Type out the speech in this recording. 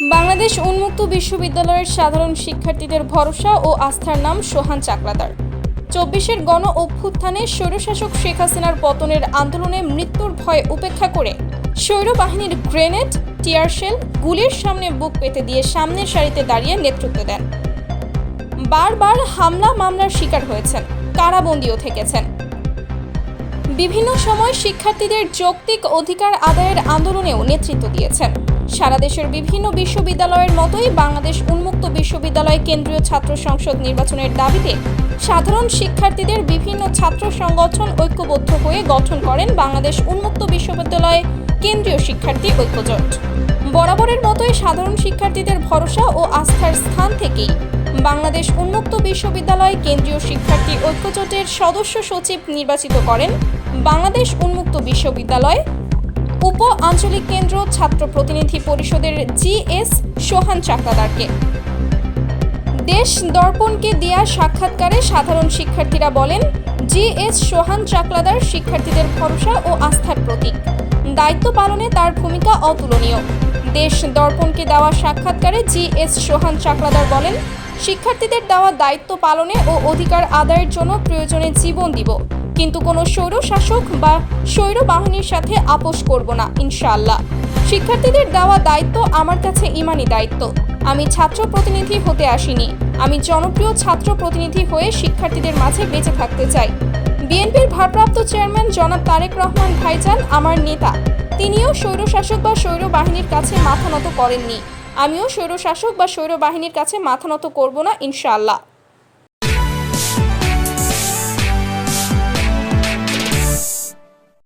বাংলাদেশ উন্মুক্ত বিশ্ববিদ্যালয়ের সাধারণ শিক্ষার্থীদের ভরসা ও আস্থার নাম সোহান চাকলাদার। চব্বিশের গণ অভ্যুত্থানে স্বৈরশাসক শেখ হাসিনার পতনের আন্দোলনে মৃত্যুর ভয় উপেক্ষা করে বাহিনীর গ্রেনেড টিয়ারশেল গুলির সামনে বুক পেতে দিয়ে সামনের সারিতে দাঁড়িয়ে নেতৃত্ব দেন। বারবার হামলা মামলার শিকার হয়েছেন, কারাবন্দিও থেকেছেন। বিভিন্ন সময় শিক্ষার্থীদের যৌক্তিক অধিকার আদায়ের আন্দোলনেও নেতৃত্ব দিয়েছেন। সারা দেশের বিভিন্ন বিশ্ববিদ্যালয়ের মতোই বাংলাদেশ উন্মুক্ত বিশ্ববিদ্যালয় কেন্দ্রীয় ছাত্র সংসদ নির্বাচনের দাবিতে সাধারণ শিক্ষার্থীদের বিভিন্ন ছাত্র সংগঠন ঐক্যবদ্ধ হয়ে গঠন করেন বাংলাদেশ উন্মুক্ত বিশ্ববিদ্যালয় কেন্দ্রীয় শিক্ষার্থী ঐক্যজোট। বরাবরের মতোই সাধারণ শিক্ষার্থীদের ভরসা ও আস্থার স্থান থেকেই বাংলাদেশ উন্মুক্ত বিশ্ববিদ্যালয় কেন্দ্রীয় শিক্ষার্থী ঐক্যজোটের সদস্য সচিব নির্বাচিত করেন বাংলাদেশ উন্মুক্ত বিশ্ববিদ্যালয় উপ আঞ্চলিক কেন্দ্র ছাত্র প্রতিনিধি পরিষদের জিএস সোহান চাকলাদারকে দেশ দর্পণকে দেয়া সাক্ষাৎকারে সাধারণ শিক্ষার্থীরা বলেন জিএস সোহান চাকলাদার শিক্ষার্থীদের ভরসা ও আস্থার প্রতীক। দায়িত্ব পালনে তার ভূমিকা অতুলনীয়। দেশ দর্পণকে দেওয়া সাক্ষাৎকারে জিএস সোহান চাকলাদার বলেন, শিক্ষার্থীদের দেওয়া দায়িত্ব পালনে ও অধিকার আদায়ের জন্য প্রয়োজনে জীবন দিব, কিন্তু কোনো স্বৈর শাসক বা স্বৈর বাহিনীর সাথে আপোষ করব না, ইনশাআল্লাহ। শিক্ষার্থীদের দেওয়া দায়িত্ব আমার কাছে ইমানি দায়িত্ব। আমি ছাত্র প্রতিনিধি হতে আসিনি। আমি জনপ্রিয় ছাত্র প্রতিনিধি হয়ে শিক্ষার্থীদের মাঝে বেঁচে থাকতে চাই। বিএনপির ভারপ্রাপ্ত চেয়ারম্যান জনাব তারেক রহমান ভাইজান আমার নেতা। তিনিও স্বৈরশাসক বা স্বৈর বাহিনীর কাছে মাথা নত করেননি। আমিও স্বৈরশাসক বা স্বৈর বাহিনীর কাছে মাথা নত করব না, ইনশাআল্লাহ।